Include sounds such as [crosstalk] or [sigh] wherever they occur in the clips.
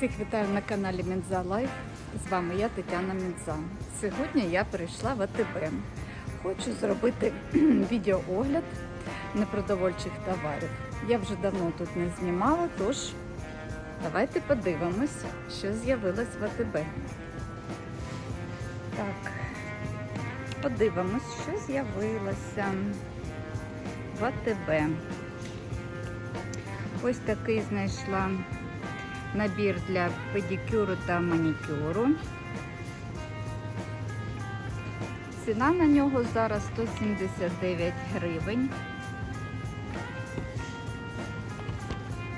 Всіх вітаю на каналі Мінза Лайф. З вами я Тетяна Мінза. Сьогодні я прийшла в АТБ. Хочу зробити [clears throat] відеоогляд непродовольчих товарів. Я вже давно тут не знімала, тож давайте подивимось, що з'явилось в АТБ. Так, подивимось, що з'явилося в АТБ. Ось такий знайшла набір для педикюру та манікюру. Ціна на нього зараз 179 гривень.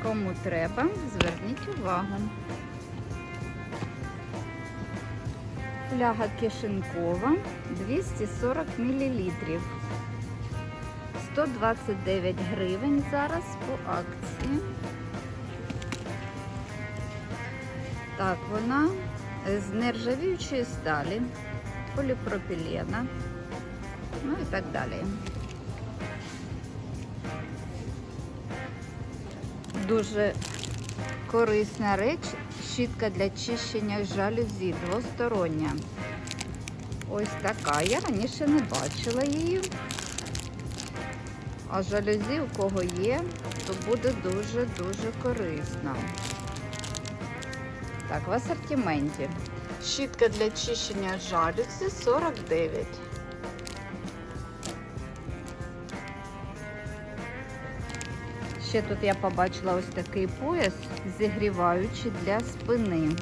Кому треба, зверніть увагу. Фляга кишенкова 240 мл. 129 гривень зараз по акції. Так, вона з нержавіючої сталі, поліпропілена, ну і так далі. Дуже корисна реч, щітка для чищення жалюзі, двостороння. Ось така. Я раніше не бачила її. А жалюзі у кого є, то буде дуже-дуже корисно. Так, в асортименті. Щітка для чищення жалюзі 49. Ще тут я побачила ось такий пояс, зігріваючий для спини.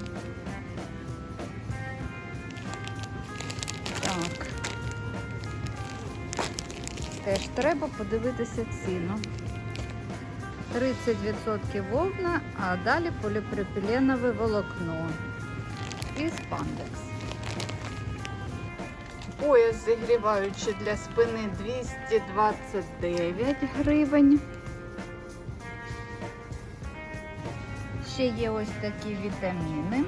Так. Теж треба подивитися ціну. 30% вовна, а далі поліпропіленове волокно і спандекс. Пояс зігріваючий для спини 229 гривень. Ще є ось такі вітаміни.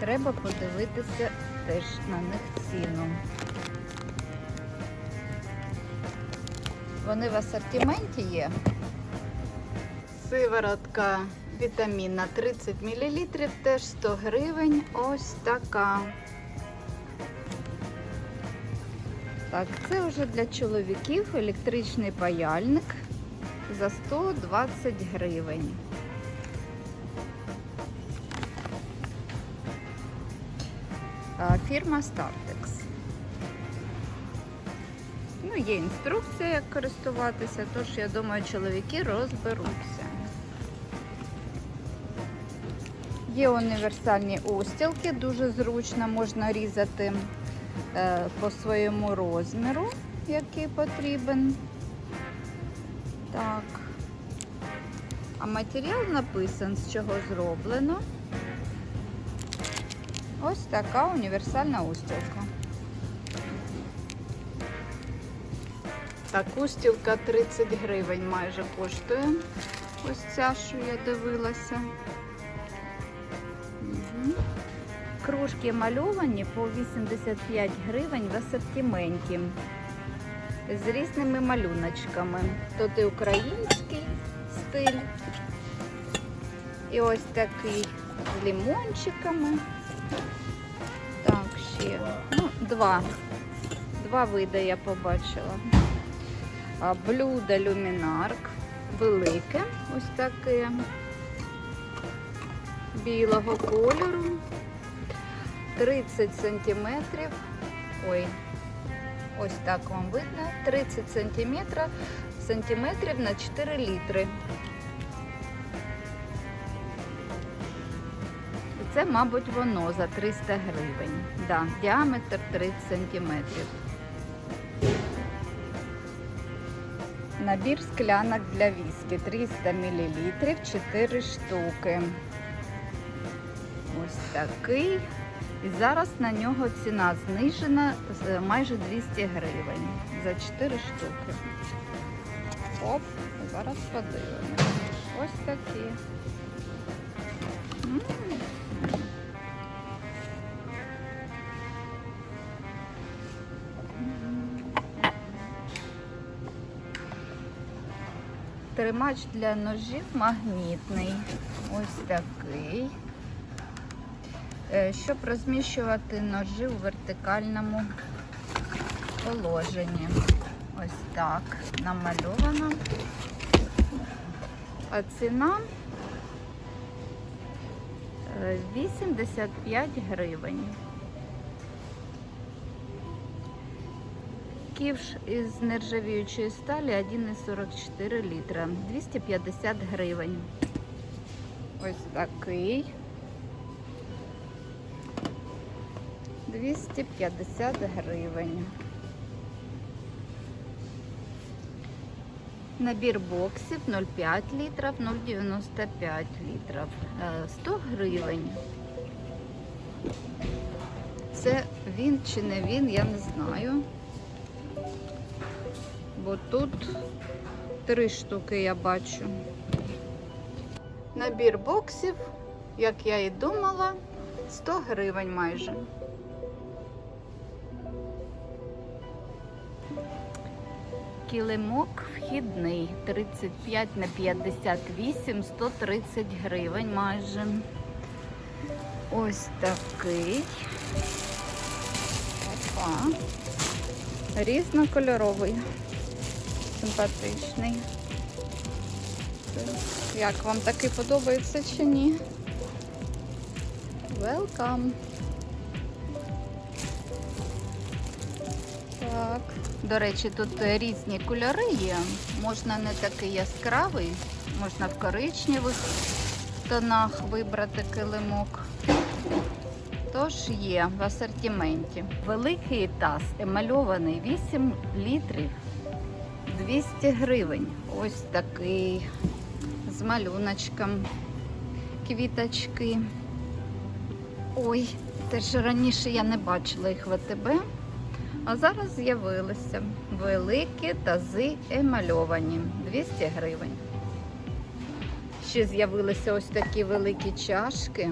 Треба подивитися теж на них ціну. Вони в асортименті є. Сиворотка вітамінна 30 мл, теж 100 гривень. Ось така. Так, це вже для чоловіків електричний паяльник за 120 гривень. Фірма Startex. Ну, є інструкція, як користуватися, тож я думаю, чоловіки розберуться. Є універсальні устілки, дуже зручно можна різати е, по своєму розміру, який потрібен. Так. А матеріал написан, з чого зроблено. Ось така універсальна устілка. Так, устілка 30 гривень майже коштує. Ось ця, що я дивилася. Кружки мальовані по 85 гривень в асортименті. З різними малюночками. Тут і український стиль. І ось такий з лимончиками. Так, ще. Ну, два. Два види я побачила. Блюдо люмінарк. Велике. Ось таке. Білого кольору. 30 сантиметрів. Ой, ось так вам видно. 30 сантиметрів, сантиметрів на 4 літри. Це, мабуть, воно за 300 гривень. Да, діаметр 30 сантиметрів. Набір склянок для віскі 300 мл, 4 штуки. Ось такий. І зараз на нього ціна знижена з майже 200 гривень за 4 штуки. Оп, зараз подивимось. Ось такі. М. тримач для ножів магнітний. Ось такий. Е, Щоб розміщувати ножі у вертикальному положенні. Ось так намальовано. А ціна е, 85 гривень. Ківш із нержавіючої сталі 1,44 літра. 250 гривень. Ось такий. 250 гривень. Набір боксів 0,5 літрів, 0,95 літрів. Е, 100 гривень. Це він чи не він, я не знаю. Бо тут три штуки я бачу. Набір боксів, як я і думала, 100 гривень майже. Килимок вхідний 35 на 58, 130 гривень майже. Ось такий. Опа. Різнокольоровий. Симпатичний. Як вам такий подобається чи ні? Welcome. Так. До речі, тут різні кольори є. Можна не такий яскравий, можна в коричневих тонах вибрати килимок. Тож є в асортименті. Великий таз емальований 8 літрів 200 гривень. Ось такий з малюночком, квіточки. Ой, теж раніше я не бачила їх в АТБ. А зараз з'явилися великі тази емальовані 200 гривень. Ще з'явилися ось такі великі чашки.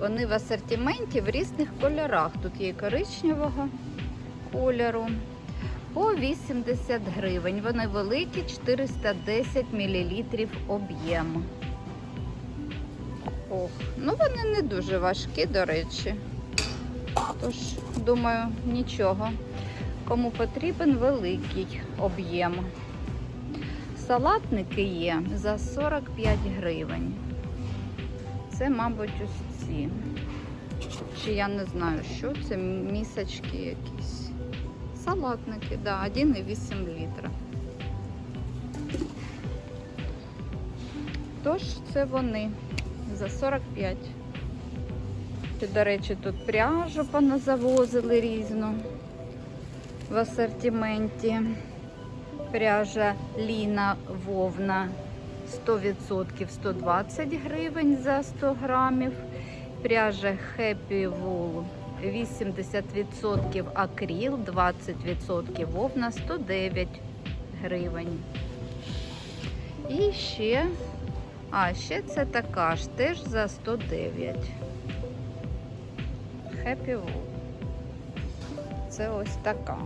Вони в асортименті в різних кольорах. Тут є коричневого кольору. По 80 гривень. Вони великі, 410 мл об'єм. Ох, ну вони не дуже важкі, до речі. Тож, думаю, нічого. Кому потрібен великий об'єм. Салатники є за 45 гривень. Це, мабуть, ось ці. Чи я не знаю, що це місочки якісь. Салатники, да, 1,8 літра. Тож це вони за 45. І, До речі, тут пряжу поназавозили різну в асортименті. Пряжа Ліна Вовна 100% 120 гривень за 100 грамів. Пряжа Happy Wool 80% акріл, 20% вовна 109 гривень. І ще, а, ще це така ж теж за 109. Happy Wool. Це ось така.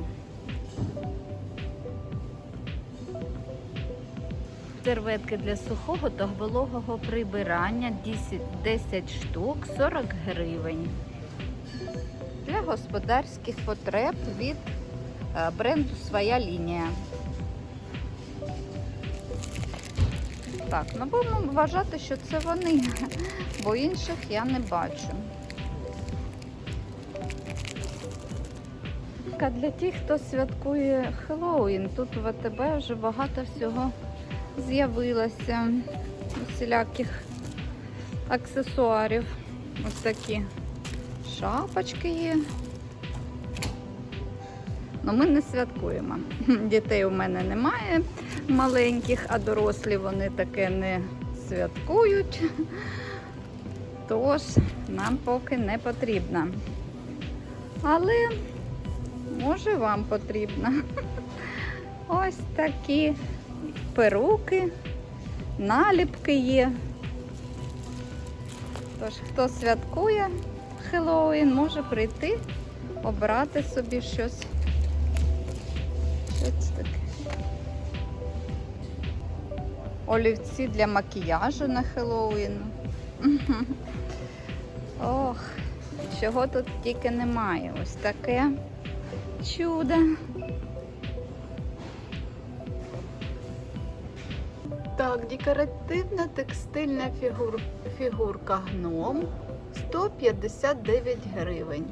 Серветки для сухого та вологого прибирання 10, 10 штук 40 гривень. Господарських потреб від е, бренду Своя лінія. Так, ну будемо вважати, що це вони, бо інших я не бачу. А для тих, хто святкує Хеллоуін, тут в АТБ вже багато всього з'явилося усіляких аксесуарів. Ось такі шапочки є. Ну, ми не святкуємо. [laughs] Дітей у мене немає маленьких, а дорослі вони таке не святкують. [laughs] Тож нам поки не потрібно. Але може вам потрібно. [laughs] Ось такі перуки, наліпки є. Тож, хто святкує Хеллоуін, може прийти, обрати собі щось. Щось таке. Олівці для макіяжу на Хеллоуін. [laughs] Ох, чого тут тільки немає. Ось таке чудо. Так, декоративна текстильна фігур... фігурка гном 159 гривень.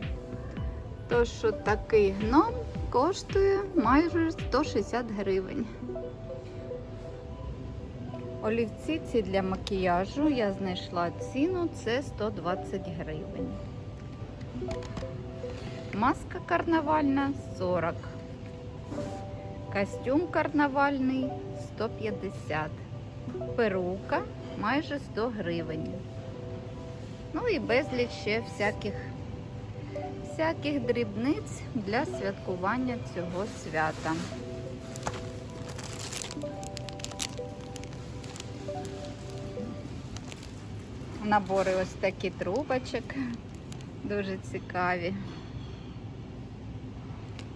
То, що такий гном коштує майже 160 гривень. Олівці ці для макіяжу я знайшла ціну це 120 гривень. Маска карнавальна 40. Костюм карнавальний 150. Перука майже 100 гривень. Ну і безліч ще всяких, всяких дрібниць для святкування цього свята. Набори ось такі трубочок, дуже цікаві.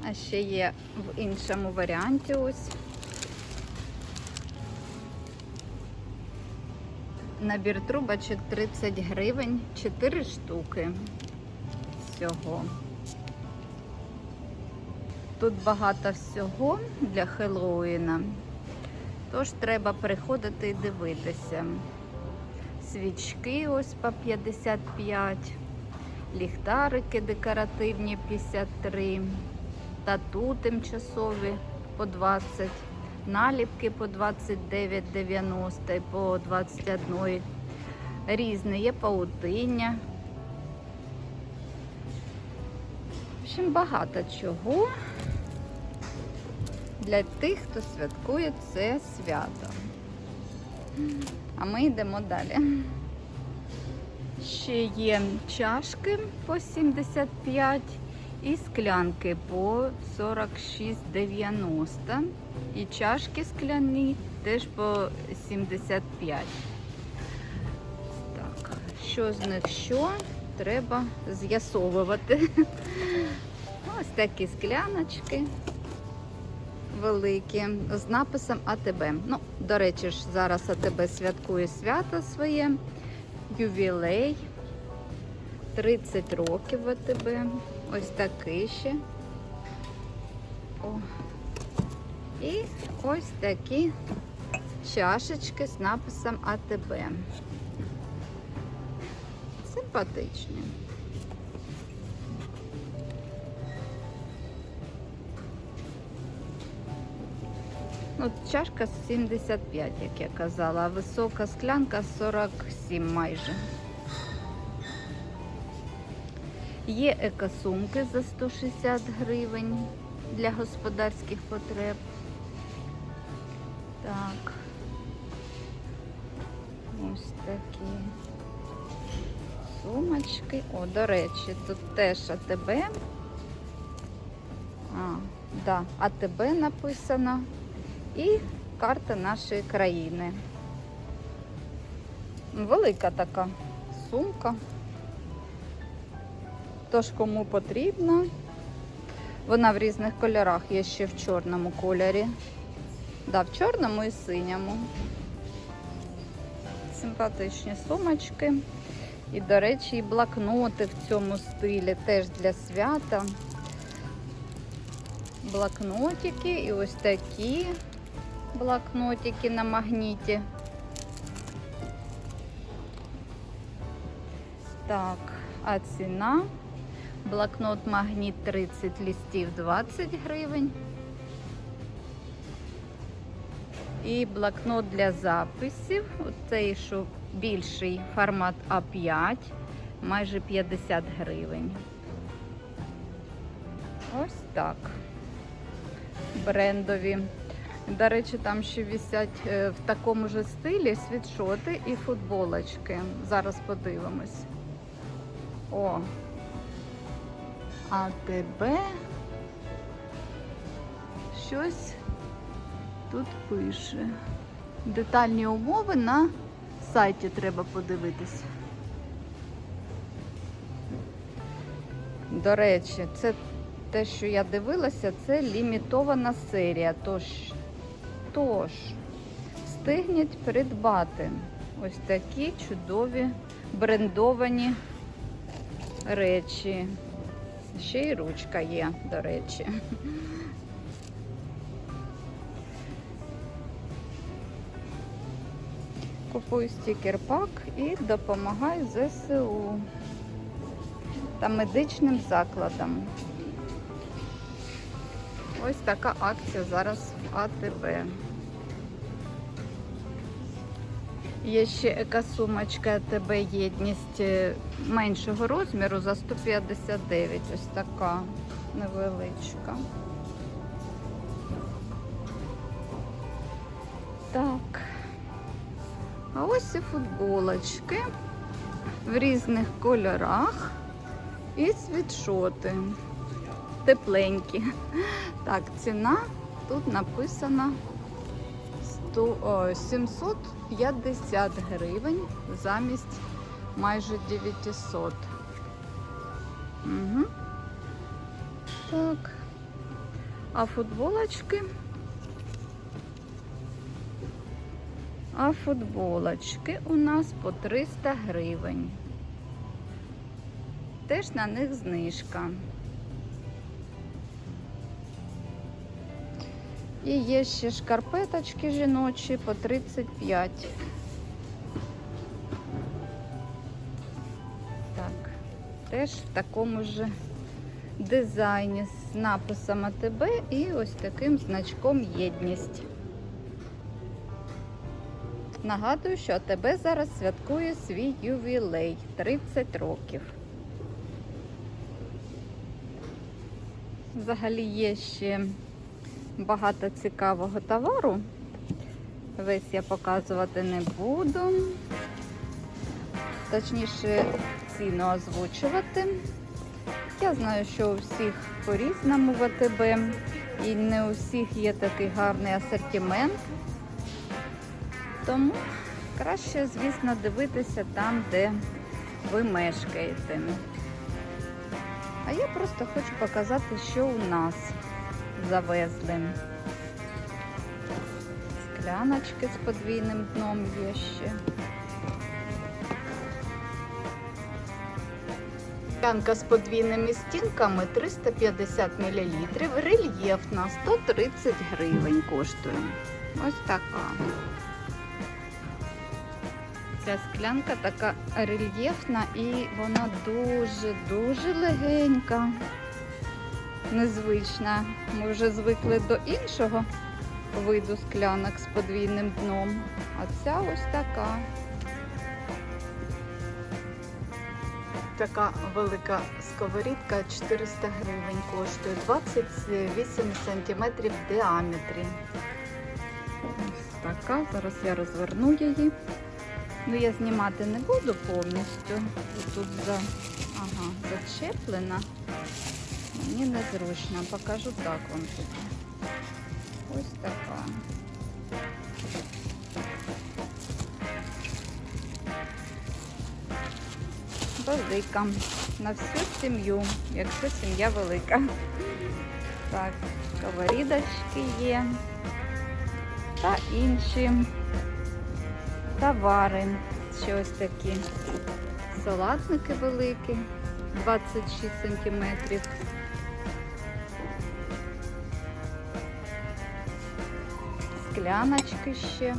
А ще є в іншому варіанті ось. Набір трубочок 30 гривень, 4 штуки всього. Тут багато всього для Хеллоуіна, тож треба приходити і дивитися. Свічки ось по 55, ліхтарики декоративні 53, тату тимчасові по 20, наліпки по 29,90 і по 21. Різне є паутиння. Общем, багато чого для тих, хто святкує це свято. А ми йдемо далі. Ще є чашки по 75 і склянки по 46,90. І чашки скляні теж по 75. Так, що з них що? Треба з'ясовувати. [laughs] Ось такі скляночки великі з написом АТБ. Ну, до речі ж, зараз АТБ святкує свято своє, ювілей. 30 років АТБ. Ось такий ще. О. І ось такі чашечки з написом АТБ. Симпатичні. Ну, чашка 75, як я казала, а висока склянка 47 майже. Є екосумки за 160 гривень для господарських потреб. Так. Ось такі сумочки. О, до речі, тут теж АТБ. А, да, АТБ написано. І карта нашої країни. Велика така сумка. Тож кому потрібно. Вона в різних кольорах є ще в чорному кольорі. Да, в чорному і синьому. Симпатичні сумочки. І, до речі, і блокноти в цьому стилі теж для свята. Блокнотики і ось такі блокнотики на магніті. Так, а ціна? Блокнот магніт 30 листів 20 гривень. І блокнот для записів. Оцей, що більший формат А5, майже 50 гривень. Ось так. Брендові. До речі, там ще висять е, в такому ж стилі світшоти і футболочки. Зараз подивимось. О, а тебе щось тут пише. Детальні умови на сайті треба подивитись. До речі, це те, що я дивилася, це лімітована серія. Тож, тож встигніть придбати ось такі чудові брендовані речі. Ще й ручка є, до речі. Купуй стікер-пак і допомагай ЗСУ та медичним закладам. Ось така акція зараз в АТБ. Є ще екосумочка АТБ єдність е, меншого розміру за 159. Ось така невеличка. А ось і футболочки в різних кольорах і світшоти. Тепленькі. Так, ціна тут написана 100, о, 750 гривень замість майже 900. Угу. Так. А футболочки? А футболочки у нас по 300 гривень. Теж на них знижка. І є ще шкарпеточки жіночі по 35. Так, теж в такому ж дизайні з написом АТБ і ось таким значком єдність. Нагадую, що АТБ зараз святкує свій ювілей 30 років. Взагалі є ще багато цікавого товару. Весь я показувати не буду. Точніше, ціну озвучувати. Я знаю, що у всіх по-різному в АТБ і не у всіх є такий гарний асортимент. Тому краще, звісно, дивитися там, де ви мешкаєте. А я просто хочу показати, що у нас завезли. Скляночки з подвійним дном є ще. Склянка з подвійними стінками 350 мл, рельєфна 130 гривень коштує. Ось така. Ця склянка така рельєфна і вона дуже-дуже легенька незвична. Ми вже звикли до іншого виду склянок з подвійним дном. А ця ось така. Така велика сковорідка 400 гривень коштує 28 см в діаметрі. Ось така. Зараз я розверну її. Ну, я знімати не буду повністю. Тут за... ага, зачеплена. Мені незручно, покажу так вам тут. Ось така. Велика. На всю сім'ю, якщо сім'я велика. Так, сковорідочки є. Та інші товари. Ще ось такі салатники великі. 26 сантиметрів. Скляночки ще.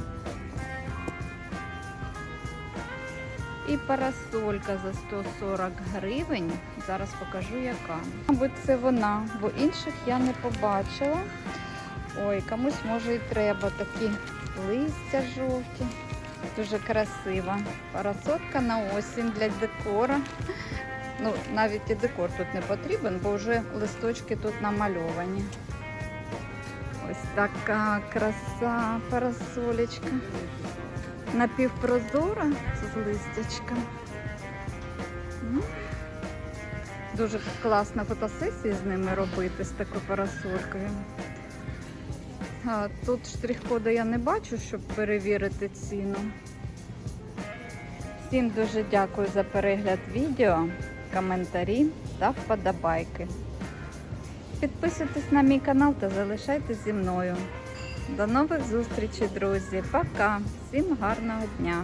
І парасолька за 140 гривень. Зараз покажу яка. Мабуть, це вона, бо інших я не побачила. Ой, комусь може і треба такі листя жовті. Дуже красива. Парасолька на осінь для декора. Ну, навіть і декор тут не потрібен, бо вже листочки тут намальовані. Ось така краса, парасолечка. Напівпрозора з листячком. Дуже класно фотосесії з ними робити, з такою парасолькою. Тут штрих-коду я не бачу, щоб перевірити ціну. Всім дуже дякую за перегляд відео, коментарі та вподобайки. Підписуйтесь на мій канал та залишайтесь зі мною. До нових зустрічей, друзі. Пока. Всім гарного дня.